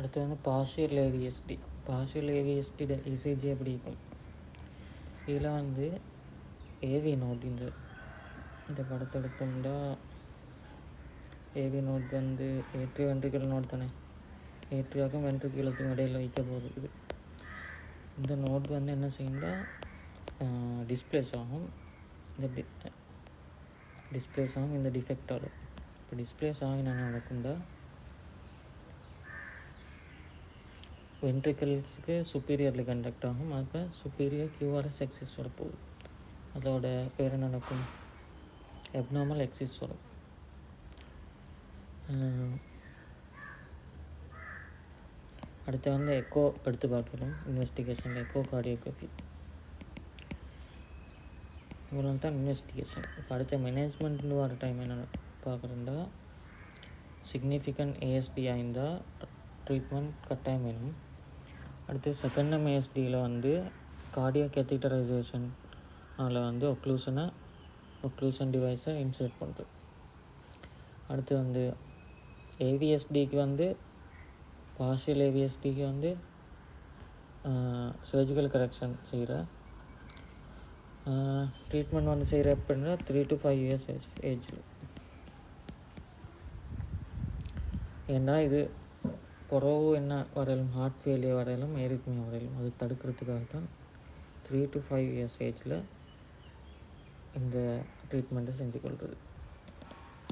அடுத்து வந்து பாஷியல் ஏவிஎஸ்டி பாஷியல் ஏவிஎஸ்டி இசிஜி எப்படி இருக்கும்? இதில் வந்து ஏவி நோட் இந்த இந்த படத்தை எடுத்தோம்னா ஏவி நோட் வந்து ஏற்று வென்ட்ரிக்கல் நோட் தானே? ஏற்றியாக்கும் வென்ட்ரிக்கலுக்கும் இடையில் வைக்க போகுது இந்த நோட் வந்து என்ன செய்யும்னா டிஸ்பிளேஸ் ஆகும். இந்த டிஸ்பிளேஸ் ஆகும் இந்த டிஃபெக்டோட இப்போ டிஸ்பிளேஸ் ஆகி என்ன வென்ட்ரிக்கல்ஸுக்கு சுப்பீரியர்லி கண்டக்ட் ஆகும். அப்போ சுப்பீரியர் கியூஆர்எஸ் எக்ஸிஸ் வரப்போகுது அதோட பேர் என்ன நடக்கும்? எப்னாமல் எக்ஸிஸ் வரும். அடுத்து வந்து எக்கோ எடுத்து பார்க்கணும். இன்வெஸ்டிகேஷனில் எக்கோ கார்டியோகிராஃபி இவ்வளோ தான் இன்வெஸ்டிகேஷன் இப்போ அடுத்த மேனேஜ்மெண்ட்னு வர டைம் என்ன பார்க்குறேன்டா. சிக்னிஃபிகண்ட் ஏஎஸ்டி ஆயிருந்தால் ட்ரீட்மெண்ட் கட்டாயம் வேணும். அடுத்து செகண்ட் எம்ஏஎஸ்டியில் வந்து கார்டியோ கேத்திட்டரைசேஷன் அதில் வந்து ஒக்ளூஷனை ஒக்ளூஷன் டிவைஸை இன்சர்ட் பண்ணுறது அடுத்து வந்து ஏவிஎஸ்டிக்கு வந்து பார்ஷியல் ஏவிஎஸ்டிக்கு வந்து சர்ஜிக்கல் கரெக்ஷன் செய்கிற ட்ரீட்மெண்ட் வந்து செய்கிற அப்படின்னா three to five years age ஏஜில் ஏன்னா இது புறவு என்ன வரையிலும் ஹார்ட் ஃபெயிலியர் வரையிலும் ஏரித்மியா வரையிலும் அது தடுக்கிறதுக்காக தான் த்ரீ டு ஃபைவ் இயர்ஸ் ஏஜில் இந்த ட்ரீட்மெண்ட்டை செஞ்சு கொள்வது